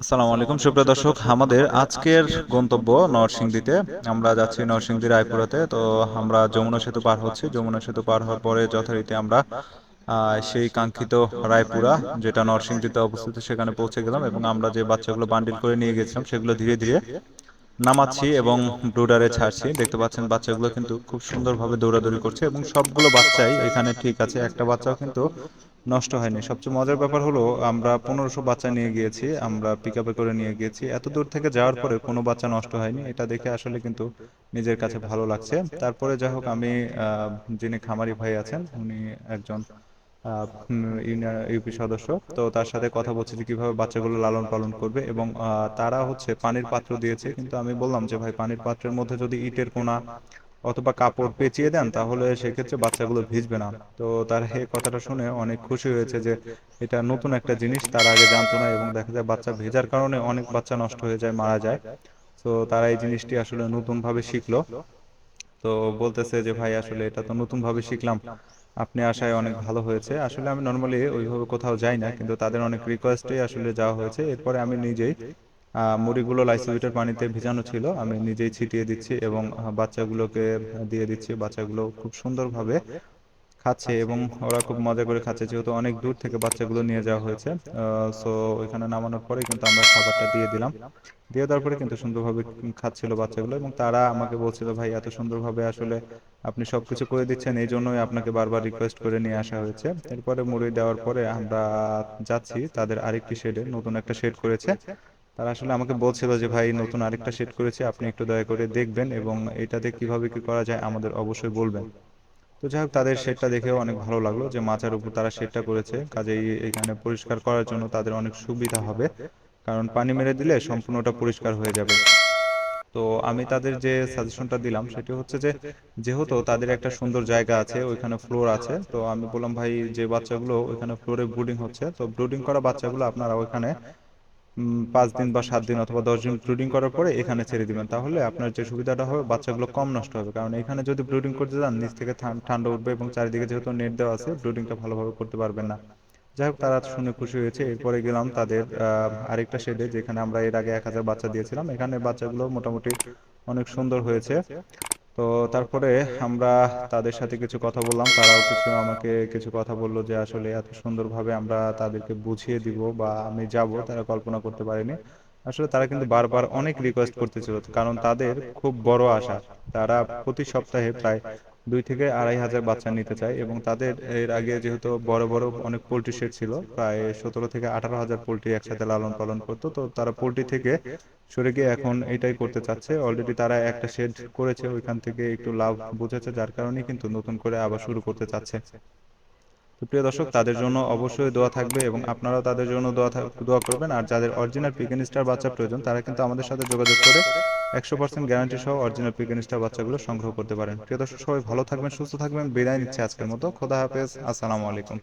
আসসালামু আলাইকুম। সুপ্রিয় দর্শক আমাদের আজকের গন্তব্য নরসিংদীতে। আমরা যাচ্ছি নরসিংদী রায়পুরাতে। তো আমরা যমুনা সেতু পার হচ্ছি। যমুনা সেতু পার হওয়ার পরে যথারীতি আমরা সেই কাঙ্ক্ষিত রায়পুরা যেটা নরসিংদীতে অবস্থিত সেখানে পৌঁছে গেলাম এবং আমরা যে বাচ্চাগুলো বান্ডিল করে নিয়ে গেছিলাম সেগুলো ধীরে ধীরে নামাচ্ছি এবং ব্রুডারে ছাড়ছি। দেখতে পাচ্ছেন বাচ্চাগুলো কিন্তু খুব সুন্দরভাবে দৌড়াদৌড়ি করছে এবং সবগুলো বাচ্চাই এখানে ঠিক আছে। একটা বাচ্চাও কিন্তু নষ্ট হয়নি। সবচেয়ে মজার ব্যাপার হলো, আমরা পনেরোশো বাচ্চা নিয়ে গিয়েছি, আমরা পিক আপে করে নিয়ে গিয়েছি। এত দূর থেকে যাওয়ার পরে কোনো বাচ্চা নষ্ট হয়নি, এটা দেখে আসলে কিন্তু নিজের কাছে ভালো লাগছে। তারপরে যাই হোক, আমি যিনি খামারি ভাই আছেন, উনি একজন ইউপি সদস্য। তো তার সাথে কথা বলছি যে কীভাবে বাচ্চাগুলো লালন পালন করবে এবং তারা হচ্ছে পানির পাত্র দিয়েছে। কিন্তু আমি বললাম যে, ভাই, পানির পাত্রের মধ্যে যদি ইটের কোনা অথবা কাপড় পেঁচিয়ে দেন তাহলে সেক্ষেত্রে বাচ্চাগুলো ভিজবে না। তো তার এই কথাটা শুনে অনেক খুশি হয়েছে যে এটা নতুন একটা জিনিস তার আগে জানতো না এবং দেখা যায় বাচ্চা ভেজার কারণে অনেক বাচ্চা নষ্ট হয়ে যায় মারা যায়। তো তারা এই জিনিসটি আসলে নতুন ভাবে শিখলো। তো বলতেছে যে ভাই আসলে এটা তো নতুন ভাবে শিখলাম। আপনি আসায় অনেক ভালো হয়েছে। আসলে আমি নর্মালি ওইভাবে কোথাও যাই না কিন্তু তাদের অনেক রিকোয়েস্টে আসলে যাওয়া হয়েছে। এরপরে আমি নিজেই মুড়িগুলো লাইসোবিটার পানিতে ভিজানো ছিল। আমি নিজেই ছিটিয়ে দিচ্ছি এবং বাচ্চাগুলোকে দিয়ে দিচ্ছি। বাচ্চাগুলো খুব সুন্দরভাবে খাচ্ছে এবং ওরা খুব মজা করে খাচ্ছে। যেহেতু অনেক দূর থেকে বাচ্চাগুলো নিয়ে যাওয়া হয়েছে সো ওইখানে নামানোর পরে কিন্তু আমরা খাবারটা দিয়ে দিলাম। দিয়ে দেওয়ার পরে কিন্তু সুন্দরভাবে খাচ্ছিল বাচ্চাগুলো এবং তারা আমাকে বলছিল, ভাই, এত সুন্দরভাবে আসলে আপনি সবকিছু করে দিচ্ছেন, এই জন্যই আপনাকে বারবার রিকোয়েস্ট করে নিয়ে আসা হয়েছে। এরপরে মুড়ি দেওয়ার পরে আমরা যাচ্ছি, তাদের আরেকটি শেডে নতুন একটা শেড করেছে। তারা আসলে আমাকে বলছিল যে, ভাই, নতুন আরেকটা শেড করেছে, আপনি একটু দয়া করে দেখবেন এবং এটাতে কীভাবে কি করা যায় আমাদের অবশ্যই বলবেন। তো যাই হোক, তাদের শেডটা দেখেও অনেক ভালো লাগল যে, মাচার উপর তারা শেডটা করেছে। কাজেই এখানে পরিষ্কার করার জন্য তাদের অনেক সুবিধা হবে। কারণ পানি মেরে দিলে সম্পূর্ণটা পরিষ্কার হয়ে যাবে। তো আমি তাদের যে সাজেশনটা দিলাম, সেটি হচ্ছে যে, যেহেতু তাদের একটা সুন্দর জায়গা আছে, ওইখানে ফ্লোর আছে, তো আমি বললাম, ভাই, যে বাচ্চাগুলো ওইখানে ফ্লোরে ব্রুডিং হচ্ছে, তো ব্রুডিং করা বাচ্চাগুলো আপনারা ওইখানে পাঁচ দিন বা সাত দিন অথবা দশ দিন ব্রুডিং করার পরে এখানে ছেড়ে দিবেন। তাহলে আপনার যে সুবিধাটা হবে, বাচ্চাগুলো কম নষ্ট হবে। কারণ এখানে যদি ব্রুডিং করতে যান, নিচ থেকে ঠান্ডা উঠবে এবং চারিদিকে যেহেতু নেট দেওয়া আছে ব্রুডিংটা ভালোভাবে করতে পারবেন না। যাই হোক, তারা শুনে খুশি হয়েছে। এরপরে গেলাম তাদের আরেকটা শেডে যেখানে আমরা এর আগে এক হাজার বাচ্চা দিয়েছিলাম। এখানে বাচ্চাগুলো মোটামুটি অনেক সুন্দর হয়েছে। তো তারপরে আমরা তাদের সাথে কিছু কথা বললাম। তারাও কিছু আমাকে কিছু কথা বলল যে আসলে এত সুন্দরভাবে আমরা তাদেরকে বুঝিয়ে দিব বা আমি যাব, তারা কল্পনা করতে পারেনি। আসলে তারা কিন্তু বারবার অনেক রিকোয়েস্ট করতেছিল, কারণ তাদের খুব বড় আশা। তারা প্রতি সপ্তাহে প্রায় দুই থেকে আড়াই হাজার বাচ্চা নিতে চায় এবং তাদের এর আগে যেহেতু বড় বড় অনেক পোল্ট্রি শেড ছিল, প্রায় সতেরো থেকে আঠারো হাজার পোল্ট্রি একসাথে লালন পালন করতো। তো তারা পোল্ট্রি থেকে সরে গিয়ে এখন এটাই করতে চাচ্ছে। অলরেডি তারা একটা শেড করেছে, ওইখান থেকে একটু লাভ বুঝেছে, যার কারণে কিন্তু নতুন করে আবার শুরু করতে চাচ্ছে। প্রিয় দর্শক, তাদের জন্য অবশ্যই দোয়া থাকবে এবং আপনারাও তাদের জন্য দোয়া দোয়া করবেন। আর যাদের অরিজিনাল পিকেন স্টার বাচ্চা প্রয়োজন, তারা কিন্তু আমাদের সাথে যোগাযোগ করে একশো পার্সেন্ট গ্যারান্টি সহ অরিজিনাল পিকেন স্টার বাচ্চাগুলো সংগ্রহ করতে পারেন। প্রিয় দর্শক, সবাই ভালো থাকবেন, সুস্থ থাকবেন। বিদায় নিচ্ছে আজকের মতো। খোদা হাফেজ। আসসালামু আলাইকুম।